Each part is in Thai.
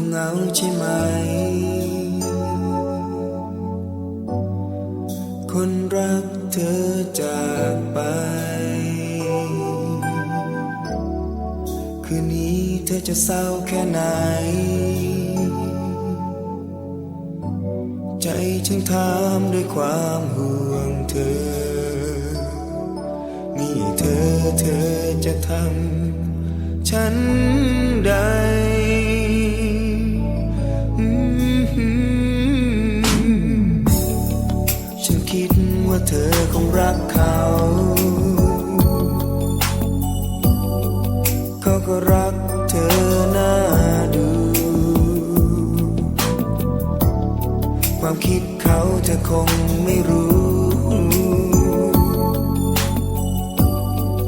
คงเหงาใช่ไหม คนรักเธอจากไป คืนนี้เธอจะเศร้าแค่ไหน ใจฉันถามด้วยความห่วงเธอ นี่เธอเธอจะทำฉันได้ ว่าเธอคงรักเขา เขาก็รักเธอน่าดู ความคิดเขาเธอคงไม่รู้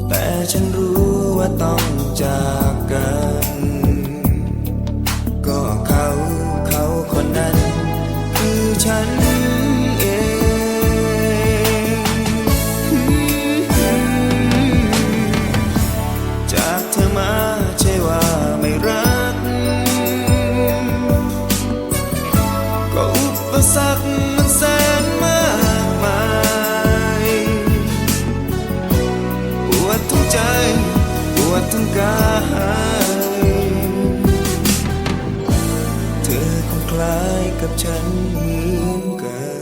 แต่ฉันรู้ว่าต้องจากกันากเธอมาใช่ว่าไม่รัก ก็อุปสรรคมันแสนมากมายปวดทั้งใจปวดทั้งกายเธอคงคล้ายกับฉันเหมือนกัน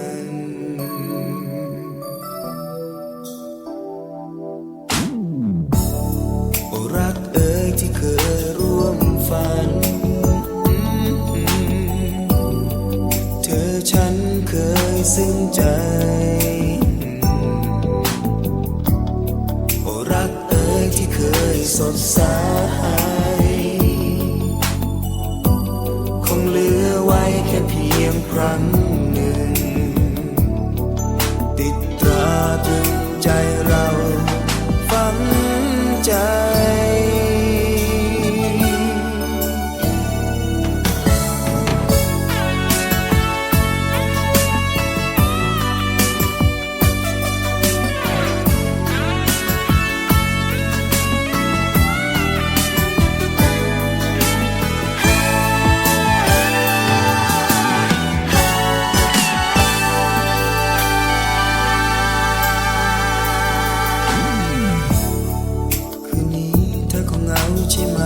สดใสคงเหลือไว้แค่เพียงครั้งหนึ่ง ติดตราตรึงใจเราฝังใจ ง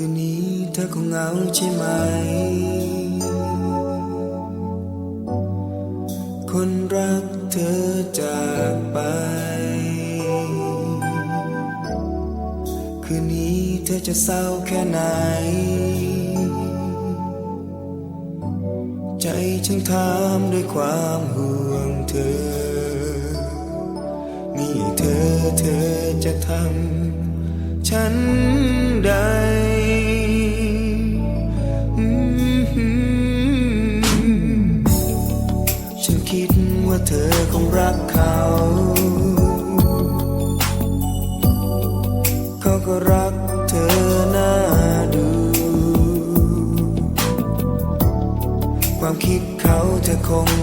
คืนนี้เธอคงเหงาใช่ไหม คนรักเธอจากไป คืนนี้เธอจะเศร้าแค่ไหน ใจฉันถามด้วยความห่วงเธอ นี่เธอเธอจะทำฉันได้ รักเธอน่าดู ความคิดเขาเธอคง